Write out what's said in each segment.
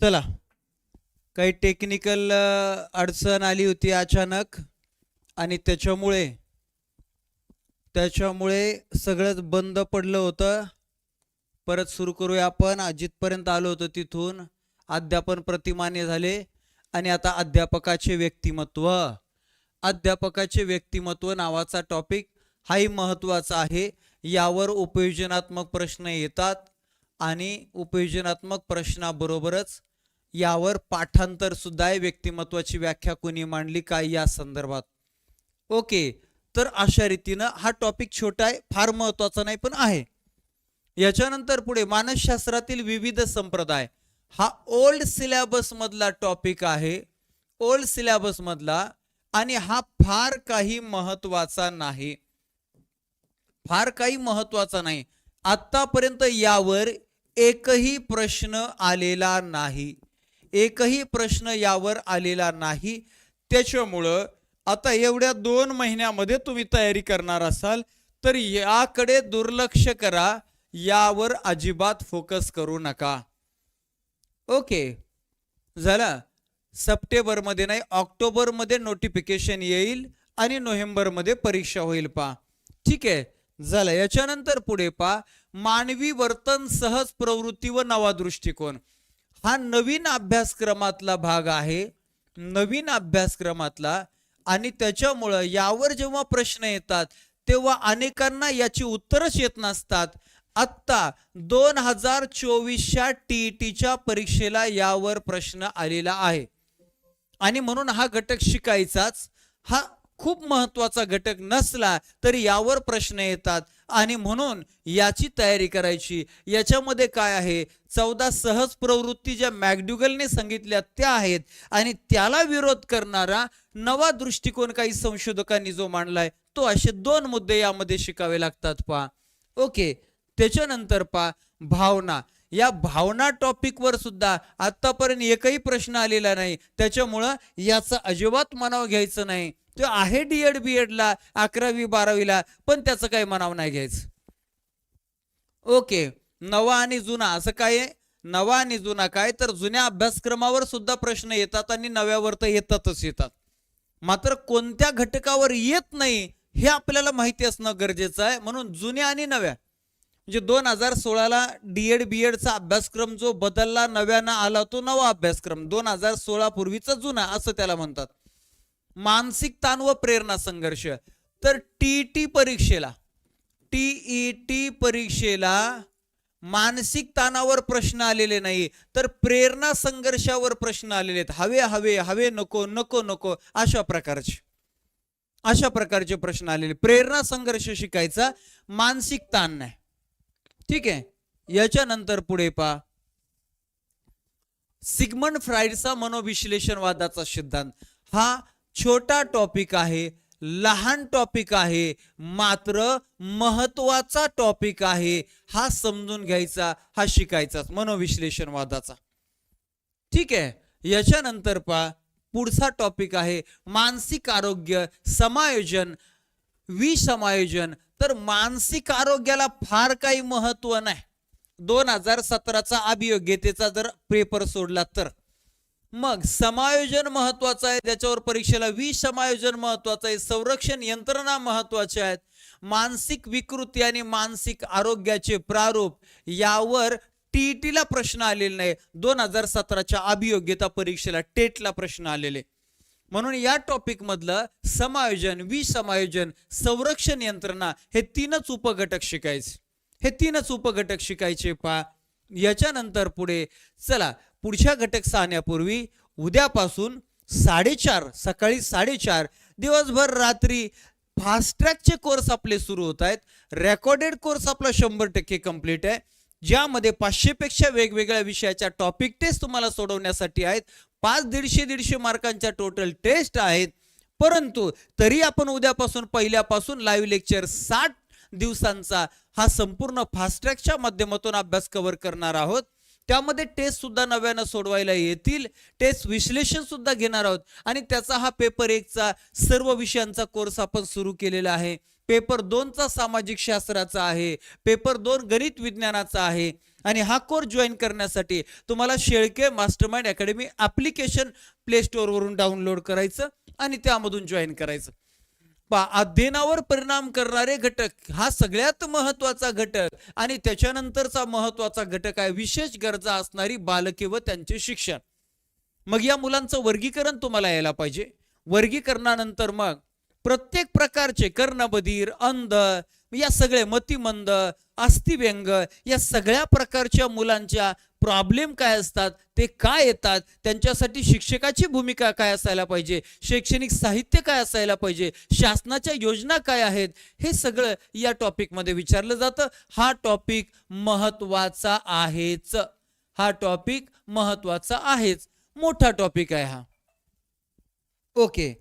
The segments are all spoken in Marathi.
चला. काही टेक्निकल अडचण आली होती अचानक आणि त्याच्यामुळे त्याच्यामुळे सगळंच बंद पडलं होतं. परत सुरू करूया आपण. जिथपर्यंत आलो होतो तिथून. अध्यापन प्रतिमान्य झाले आणि आता अध्यापकाचे व्यक्तिमत्व. अध्यापकाचे व्यक्तिमत्व नावाचा टॉपिक हाही महत्त्वाचा आहे. यावर उपयोजनात्मक प्रश्न येतात आणि उपयोजनात्मक प्रश्नाबरोबरच यावर पाठांतर सुद्धा आहे व्यक्तिमत्वाची व्याख्या कोणी मांडली काय या संदर्भात? ओके तर अशा रीतीनं हा टॉपिक छोटा आहे फार महत्त्वाचा नाही पण आहे. याच्यानंतर पुढे मानसशास्त्रातील विविध संप्रदाय. हा ओल्ड सिलेबस मधला टॉपिक आहे. ओल्ड सिलेबस मधला आणि हा फार काही महत्त्वाचा नाही. फार काही महत्त्वाचा नाही. आतापर्यंत यावर एकही प्रश्न आलेला नाही. एकही प्रश्न यावर आलेला नाही. त्याच्यामुळं आता एवढ्या दोन महिन्यामध्ये तुम्ही तयारी करणार असाल तर याकडे दुर्लक्ष करा. यावर अजिबात फोकस करू नका. ओके. झाला. सप्टेंबरमध्ये नाही ऑक्टोबरमध्ये नोटिफिकेशन येईल आणि नोव्हेंबरमध्ये परीक्षा होईल पा ठीक आहे. झालं. याच्यानंतर पुढे पा मानवी वर्तन सहज प्रवृत्ती व नवा दृष्टिकोन. हा नवीन अभ्यासक्रमातला भाग आहे नवीन अभ्यासक्रमातला. आणि त्याच्यामुळं यावर जेव्हा प्रश्न येतात तेव्हा अनेकांना याची उत्तरच येत नसतात. आत्ता दोन हजार चोवीसच्या टी टीच्या परीक्षेला यावर प्रश्न आलेला आहे. आणि म्हणून हा घटक शिकायचाच. हा खूप महत्त्वाचा घटक नसला तरी यावर प्रश्न येतात. आणि म्हणून याची तयारी करायची. याच्यामध्ये काय आहे? चौदा सहज प्रवृत्ती ज्या मॅगड्युगलने सांगितल्या त्या आहेत. आणि त्याला विरोध करणारा नवा दृष्टिकोन काही संशोधकांनी जो मांडलाय तो असे दोन मुद्दे यामध्ये शिकावे लागतात पहा. ओके त्याच्यानंतर पहा भावना. या भावना टॉपिकवर सुद्धा आतापर्यंत एकही प्रश्न आलेला नाही. त्याच्यामुळं याचं अजिबात मनाव घ्यायचं नाही. तो आहे डीएड बीएडला अकरावी बारावीला पण त्याचं काही मनाव नाही घ्यायचं. ओके नवा आणि जुना असं काय आहे? नवा आणि जुना काय? तर जुन्या अभ्यासक्रमावर सुद्धा प्रश्न येतात आणि नव्यावर तर येतातच येतात. मात्र कोणत्या घटकावर येत नाही हे आपल्याला माहिती असणं गरजेचं आहे. म्हणून जुन्या आणि नव्या. म्हणजे दोन हजार सोळाला डीएड बीएडचा अभ्यासक्रम जो बदलला नव्यानं आला तो नवा अभ्यासक्रम. दोन हजार सोळा पूर्वीचा जुना असं त्याला म्हणतात. मानसिक ताण व प्रेरणा संघर्ष. तर टी टी परीक्षेला टीईटी परीक्षेला मानसिक ताणावर प्रश्न आलेले नाही तर प्रेरणा संघर्षावर प्रश्न आलेले आहेत. हवे हवे हवे नको नको नको अशा प्रकारचे. अशा प्रकारचे प्रश्न आलेले. प्रेरणा संघर्ष शिकायचा मानसिक ताण नाही. ठीक आहे? याच्यानंतर पुढे पा सिगमंड फ्राईडचा मनोविश्लेषणवादाचा सिद्धांत. हा छोटा टॉपिक आहे. लहान टॉपिक आहे मात्र महत्त्वाचा टॉपिक आहे. हा समजून घ्यायचा हा शिकायचा मनोविश्लेषणवादाचा ठीक आहे? याच्यानंतर पा पुढचा टॉपिक आहे मानसिक आरोग्य समायोजन. विसमायोजन. तर मानसिक आरोग्याला फार काही महत्त्व नाही. दोन हजार सतराचा अभियोग्यतेचा जर पेपर सोडला तर. मग समायोजन महत्वाचं आहे त्याच्यावर परीक्षेला विसमायोजन महत्वाचं आहे संरक्षण यंत्रणा महत्त्वाच्या आहेत. मानसिक विकृती आणि मानसिक आरोग्याचे प्रारूप यावर टीईटीला प्रश्न आलेले नाही. दोन हजार सतराच्या अभियोग्यता परीक्षेला टेटला प्रश्न आलेले. म्हणून या टॉपिक मधलं समायोजन विसमायोजन संरक्षण यंत्रणा हे तीनच उपघटक शिकायचे. हे तीनच उपघटक शिकायचे पा याच्यानंतर पुढे चला पुढच्या घटक सांगण्यापूर्वी उद्यापासून साडेचार सकाळी साडेचार दिवसभर रात्री फास्ट्रॅकचे कोर्स आपले सुरू होत आहेत. रेकॉर्डेड कोर्स आपला शंभर टक्के कंप्लीट आहे. ज्यामध्ये पाचशेपेक्षा वेगवेगळ्या विषयाच्या टॉपिक टेस्ट तुम्हाला सोडवण्यासाठी आहेत. पाच दीडशे दीडशे मार्कांच्या टोटल टेस्ट आहेत. परंतु तरी आपण उद्यापासून पहिल्यापासून लाईव्ह लेक्चर साठ दिवसांचा हा संपूर्ण फास्ट्रॅकच्या माध्यमातून अभ्यास कव्हर करणार आहोत. त्यामध्ये टेस्ट सुद्धा नव्यानं सोडवायला येतील. टेस्ट विश्लेषण सुद्धा घेणार आहोत. आणि त्याचा हा पेपर एकचा सर्व विषयांचा कोर्स आपण सुरू केलेला आहे. पेपर दोनचा सामाजिक शास्त्राचा आहे. पेपर दोन गणित विज्ञानाचा आहे. आणि हा कोर्स जॉईन करण्यासाठी तुम्हाला Shelke mastermind academy application play स्टोअरवरून download करायचं आणि त्यामधून जॉईन करायचं. पा अध्ययनावर परिणाम करणारे घटक. हा सगळ्यात महत्त्वाचा घटक आणि त्याच्यानंतरचा महत्त्वाचा घटक आहे विशेष गरजा असणारी बालके व त्यांचे शिक्षण. मग या मुलांचं वर्गीकरण तुम्हाला यायला पाहिजे. वर्गीकरणानंतर मग प्रत्येक प्रकारचे कर्णबधीर अंध या सगळे मतिमंद अस्थिव्यंग या सगळ्या प्रकारच्या मुलांच्या प्रॉब्लेम काय असतात ते काय येतात त्यांच्यासाठी शिक्षकाची भूमिका काय असायला पाहिजे शैक्षणिक साहित्य काय असायला पाहिजे शासनाच्या योजना काय आहेत हे सगळं या टॉपिकमध्ये विचारलं जातं. हा टॉपिक महत्त्वाचा आहेच. हा टॉपिक महत्त्वाचा आहेच. मोठा टॉपिक आहे हा. ओके.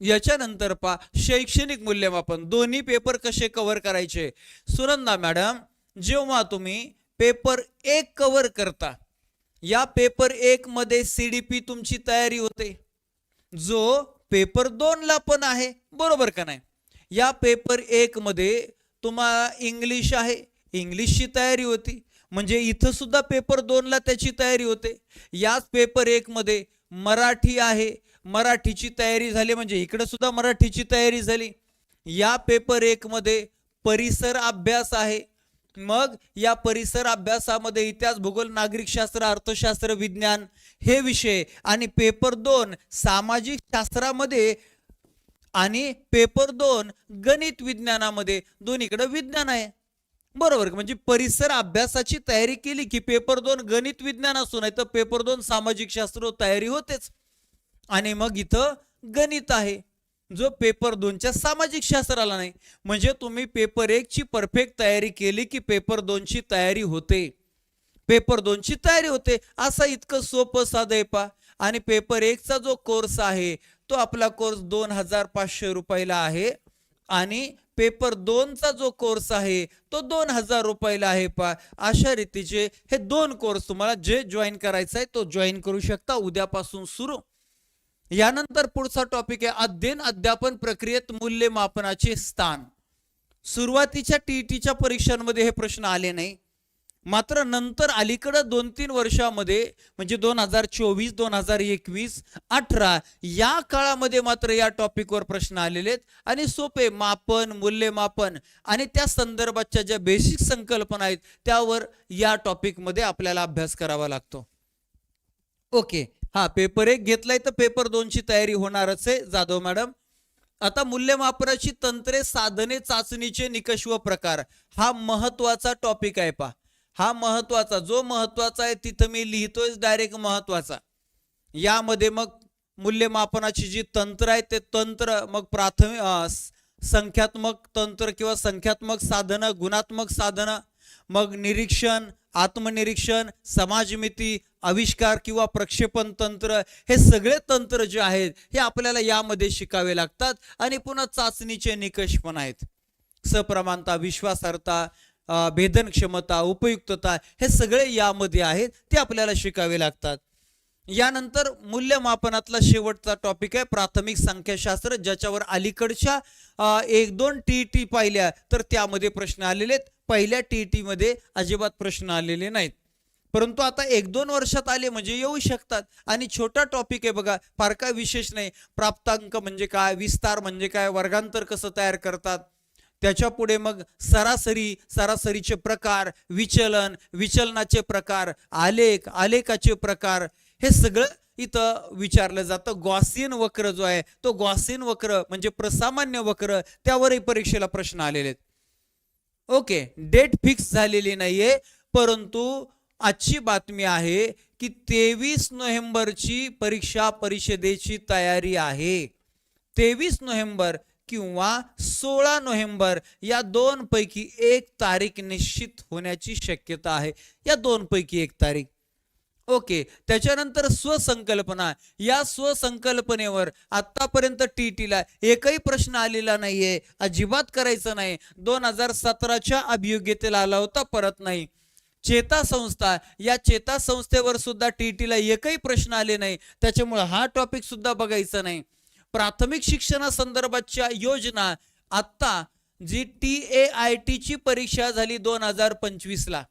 याच्यानंतर पा शैक्षणिक मूल्यमापन. दोन्ही पेपर कसे कव्हर करायचे? सुनंदा मॅडम जेव्हा तुम्ही पेपर एक कवर करता. या पेपर एक मध्ये पी तुमची तयारी होते. जो पेपर दोनला पण आहे बरोबर का नाही? या पेपर एक मध्ये तुम्हाला इंग्लिश आहे. इंग्लिशची तयारी होती. म्हणजे इथं सुद्धा पेपर दोनला त्याची तयारी होते. याच पेपर एक मध्ये मराठी आहे. मराठीची तयारी झाली म्हणजे इकडे सुद्धा मराठीची तयारी झाली. या पेपर एक मध्ये परिसर अभ्यास आहे. मग या परिसर अभ्यासामध्ये इतिहास भूगोल नागरिकशास्त्र अर्थशास्त्र विज्ञान हे विषय आणि पेपर दोन सामाजिक शास्त्रामध्ये आणि पेपर दोन गणित विज्ञानामध्ये दोन्हीकडे विज्ञान आहे. बरोबर म्हणजे परिसर अभ्यासाची तयारी केली की पेपर दोन गणित विज्ञान असू नाही तर पेपर दोन सामाजिक शास्त्र तयारी होतेच. आणि मग इथं गणित आहे. जो पेपर दोनच्या सामाजिक शास्त्राला नाही म्हणजे तुम्ही पेपर एकची परफेक्ट तयारी केली की पेपर दोनची तयारी होते. पेपर दोनची तयारी होते असा इतकं सोपं साधं आहे पा आणि पेपर एकचा जो कोर्स आहे तो आपला कोर्स दोन हजार पाचशे रुपयाला आहे. आणि पेपर दोनचा जो कोर्स आहे तो दोन हजार रुपयाला आहे पा अशा रीतीचे हे दोन कोर्स तुम्हाला जे जॉईन करायचं आहे तो जॉईन करू शकता. उद्यापासून सुरू. यानंतर पुढचा टॉपिक आहे. अध्ययन अध्यापन प्रक्रियेत मूल्यमापनाचे स्थान. सुरुवातीच्या टीईटीच्या परीक्षांमध्ये हे प्रश्न आले नाही. मात्र नंतर अलीकडं दोन तीन वर्षामध्ये म्हणजे दोन हजार चोवीस दोन हजार एकवीस अठरा या काळामध्ये मात्र या टॉपिकवर प्रश्न आलेले आहेत. आणि सोपे मापन मूल्यमापन आणि त्या संदर्भाच्या ज्या बेसिक संकल्पना आहेत त्यावर या टॉपिकमध्ये आपल्याला अभ्यास करावा लागतो. ओके. हा पेपर एक घेतलाय तर पेपर दोनची तयारी होणारच आहे. जाधव मॅडम आता मूल्यमापनाची तंत्रे साधने चाचणीचे निकष व प्रकार. हा महत्त्वाचा टॉपिक आहे पा हा महत्त्वाचा जो महत्त्वाचा आहे तिथं मी लिहितोय डायरेक्ट महत्त्वाचा. यामध्ये मग मूल्यमापनाची जी तंत्र आहे ते तंत्र मग प्राथमिक संख्यात्मक तंत्र किंवा संख्यात्मक साधनं गुणात्मक साधनं मग निरीक्षण आत्मनिरीक्षण समाजमिती आविष्कार किंवा प्रक्षेपण तंत्र हे सगळे तंत्र जे आहेत हे आपल्याला यामध्ये शिकावे लागतात आणि पुन्हा चाचणीचे निकष पण आहेत. सप्रमाणता विश्वासार्हता भेदनक्षमता भेदन क्षमता उपयुक्तता हे सगळे यामध्ये आहेत ते आपल्याला शिकावे लागतात. यानंतर मूल्यमापनातला शेवटचा टॉपिक आहे प्राथमिक संख्याशास्त्र ज्याच्यावर अलीकडच्या एक दोन टी टी पाहिल्या तर त्यामध्ये प्रश्न आलेले आहेत. पहिल्या टी टीमध्ये अजिबात प्रश्न आलेले नाहीत. परंतु आता एक दोन वर्षात आले म्हणजे येऊ शकतात. आणि छोटा टॉपिक आहे बघा फार काय विशेष नाही. प्राप्तांक म्हणजे काय विस्तार म्हणजे काय वर्गांतर कसं तयार करतात? त्याच्या पुढे मग सरासरी सरासरीचे प्रकार विचलन विचलनाचे प्रकार आलेख आलेखाचे प्रकार हे सगळं इथं विचारलं जातं. गॉसियन वक्र जो आहे तो गॉसियन वक्र म्हणजे प्रसामान्य वक्र त्यावरही परीक्षेला प्रश्न आलेले आहेत. ओके डेट फिक्स झालेली नाहीये परंतु आजची बातमी आहे की तेवीस नोव्हेंबरची परीक्षा परिषदेची तयारी आहे. तेवीस नोव्हेंबर किंवा सोळा नोव्हेंबर या दोन पैकी एक तारीख निश्चित होण्याची शक्यता आहे. या दोन पैकी एक तारीख. ओके त्याच्यानंतर स्वसंकल्पना. या स्वसंकल्पनेवर आतापर्यंत टी टीला एकही प्रश्न आलेला नाहीये. अजिबात करायचं नाही. दोन हजार सतराच्या अभियोग्यतेला आला होता परत नाही. चेता संस्था या चेता संस्थेवर सुद्धा टीईटीला एकही प्रश्न आले नाही. त्याच्यामुळे हा टॉपिक सुद्धा बघायचा नाही. प्राथमिक शिक्षणासंदर्भातच्या योजना आत्ता जी टी ए आय टीची परीक्षा झाली दोन हजार पंचवीसला.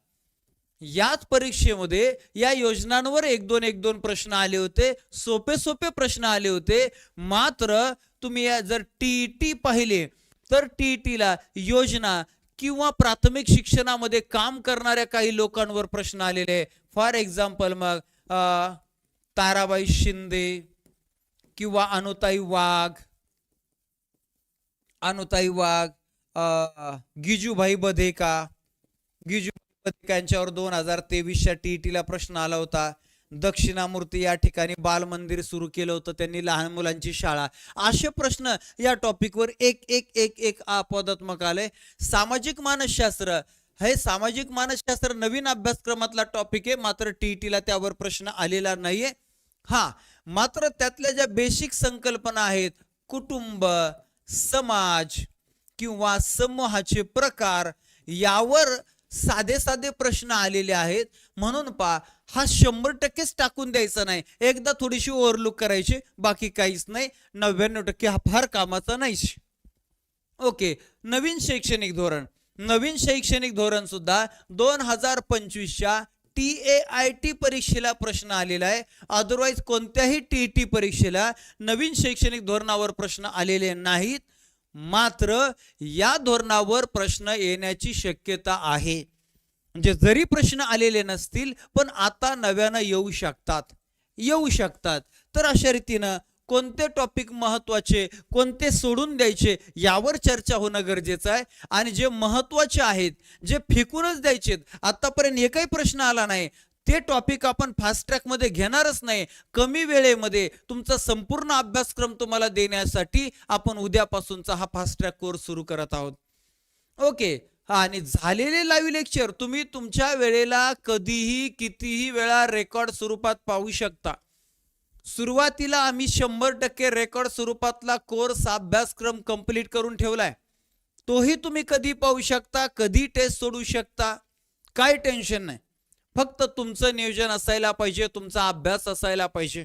याच परीक्षेमध्ये या योजनांवर एक दोन एक दोन प्रश्न आले होते सोपे सोपे प्रश्न आले होते. मात्र तुम्ही या जर टी टी पाहिले तर टी टीला योजना किंवा प्राथमिक शिक्षणामध्ये काम करणाऱ्या काही लोकांवर प्रश्न आलेले आहे. फॉर एक्झाम्पल मग ताराबाई शिंदे किंवा अनुताई वाघ अनुताई वाघ गिजूभाई बधेका गिजू यांच्यावर दोन हजार तेवीसच्या टीईटीला प्रश्न आला होता. दक्षिणामूर्ती या ठिकाणी बाल मंदिर सुरू केलं होतं त्यांनी लहान मुलांची शाळा. असे प्रश्न या टॉपिकवर एक एक एक एक अपवादात्मक आले सामाजिक मानसशास्त्र हे सामाजिक मानसशास्त्र नवीन अभ्यासक्रमातला टॉपिक आहे मात्र टीईटीला त्यावर प्रश्न आलेला नाहीये. हा मात्र त्यातल्या ज्या बेसिक संकल्पना आहेत कुटुंब समाज किंवा समूहाचे प्रकार यावर साधे साधे प्रश्न आलेले आहेत. म्हणून पा हा शंभर टक्केच टाकून द्यायचा नाही. एकदा थोडीशी ओव्हरलुक करायची बाकी काहीच नाही. नव्याण्णव टक्के हा फार कामाचा नाहीच ओके नवीन शैक्षणिक धोरण. नवीन शैक्षणिक धोरण सुद्धा दोन हजार पंचवीसच्या टी ए आय टी परीक्षेला प्रश्न आलेला आहे. अदरवाईज कोणत्याही टी टी परीक्षेला नवीन शैक्षणिक धोरणावर प्रश्न आलेले नाहीत. मात्र या धोरणावर प्रश्न येण्याची शक्यता आहे. म्हणजे जरी प्रश्न आलेले नसतील पण आता नव्यानं येऊ शकतात. येऊ शकतात. तर अशा रीतीनं कोणते टॉपिक महत्त्वाचे कोणते सोडून द्यायचे यावर चर्चा होणं गरजेचं आहे. आणि जे महत्त्वाचे आहेत जे फेकूनच द्यायचे आतापर्यंत एकही प्रश्न आला नाही ते टॉपिक आपण फास्ट ट्रॅकमध्ये घेणारच नाही. कमी वेळेमध्ये तुमचा संपूर्ण अभ्यासक्रम तुम्हाला देण्यासाठी आपण उद्यापासूनचा हा फास्ट ट्रॅक कोर्स सुरू करत आहोत. ओके हा आणि झालेले लाईव्ह लेक्चर तुम्ही तुमच्या वेळेला कधीही कितीही वेळा रेकॉर्ड स्वरूपात पाहू शकता. सुरुवातीला आम्ही शंभर टक्के रेकॉर्ड स्वरूपातला कोर्स अभ्यासक्रम कंप्लीट करून ठेवलाय. तोही तुम्ही कधी पाहू शकता कधी टेस्ट सोडू शकता काय टेन्शन नाही. फक्त तुमचं नियोजन असायला पाहिजे तुमचा अभ्यास असायला पाहिजे.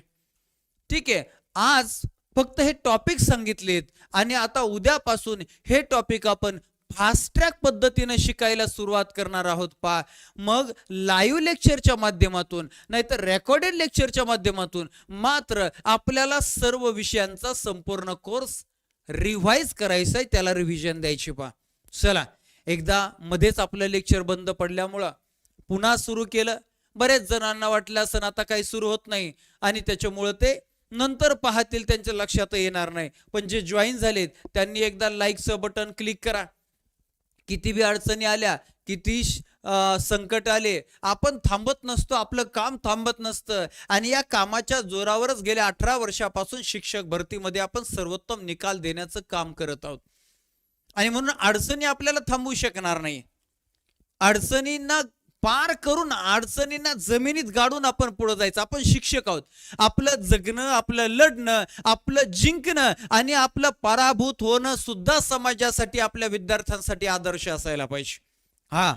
ठीक आहे आज फक्त हे टॉपिक सांगितलेत आणि आता उद्यापासून हे टॉपिक आपण फास्ट ट्रॅक शिकायला सुरुवात करणार आहोत पा मग लाईव्ह लेक्चरच्या माध्यमातून नाहीतर रेकॉर्डेड लेक्चरच्या माध्यमातून मात्र आपल्याला सर्व विषयांचा संपूर्ण कोर्स रिव्हाइज करायचा आहे त्याला रिव्हिजन द्यायची पा चला एकदा मध्येच आपलं लेक्चर बंद पडल्यामुळं पुन्हा सुरू केलं. बरेच जणांना वाटलं असं आता काही सुरू होत नाही. आणि त्याच्यामुळं ते नंतर पाहतील त्यांच्या लक्षात येणार नाही. पण जे जॉईन झालेत त्यांनी एकदा लाईकचं बटन क्लिक करा. किती बी अडचणी आल्या किती संकट आले आपण थांबत नसतो आपलं काम थांबत नसतं. आणि या कामाच्या जोरावरच गेल्या अठरा वर्षापासून शिक्षक भरतीमध्ये आपण सर्वोत्तम निकाल देण्याचं काम करत आहोत. आणि म्हणून अडचणी आपल्याला थांबवू शकणार नाही. अडचणींना पार करून अडचणींना जमिनीत गाडून आपण पुढे जायचं. आपण शिक्षक आहोत. आपलं जगणं आपलं लढणं आपलं जिंकणं आणि आपलं पराभूत होणं सुद्धा समाजासाठी आपल्या विद्यार्थ्यांसाठी आदर्श असायला पाहिजे. हा.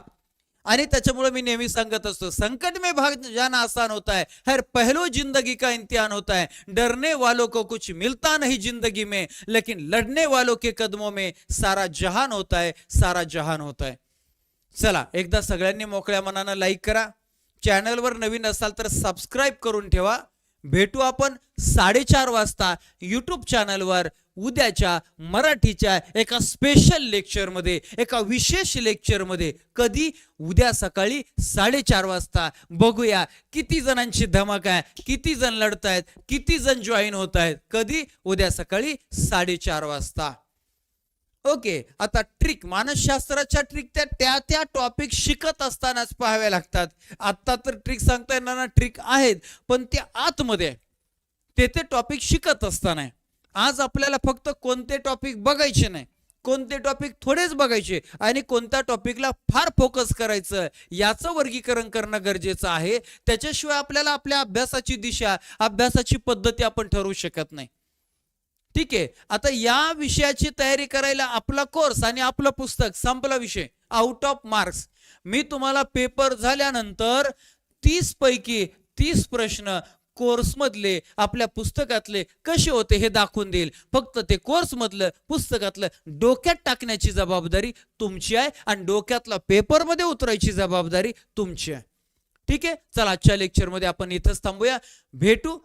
आणि त्याच्यामुळे मी नेहमी सांगत असतो संकट में भाग जाना आसान होता है हर पहलू जिंदगी का इम्तिहान होता है डरने वालों को कुछ मिलता नहीं जिंदगी में लेकिन लड़ने वालों के कदमों में सारा जहान होता है सारा जहान होता है चला एकदा सगळ्यांनी मोकळ्या मनानं लाईक करा. चॅनलवर नवीन असाल तर सबस्क्राईब करून ठेवा. भेटू आपण साडेचार वाजता यूट्यूब चॅनलवर उद्याच्या मराठीच्या एका स्पेशल लेक्चरमध्ये एका विशेष लेक्चरमध्ये कधी? उद्या सकाळी साडेचार वाजता. बघूया किती जणांची धमक आहे किती जण लढत आहेत किती जण जॉईन होत आहेत कधी? उद्या सकाळी साडेचार वाजता. ओके आता ट्रिक मानसशास्त्राच्या ट्रिक त्या त्या त्या टॉपिक शिकत असतानाच पाहाव्या लागतात. आता तर ट्रिक सांगता येणार ना ट्रिक आहेत पण त्या आतमध्ये ते ते टॉपिक शिकत असताना आज आपल्याला फक्त कोणते टॉपिक बघायचे नाही कोणते टॉपिक थोडेच बघायचे आणि कोणत्या टॉपिकला फार फोकस करायचं याचं वर्गीकरण करणं गरजेचं आहे. त्याच्याशिवाय आपल्याला आपल्या अभ्यासाची दिशा अभ्यासाची पद्धती आपण ठरवू शकत नाही. ठीक आहे. आता या विषयाची तयारी करायला आपला कोर्स आणि आपलं पुस्तक संपला विषय. आउट ऑफ मार्क्स मी तुम्हाला पेपर झाल्यानंतर तीस पैकी तीस प्रश्न कोर्समधले आपल्या पुस्तकातले कसे होते हे दाखवून देईल. फक्त ते कोर्समधलं पुस्तकातलं डोक्यात टाकण्याची जबाबदारी तुमची आहे आणि डोक्यातला पेपरमध्ये उतरायची जबाबदारी तुमची आहे. ठीक आहे? चला आजच्या लेक्चरमध्ये आपण इथंच थांबूया. भेटू.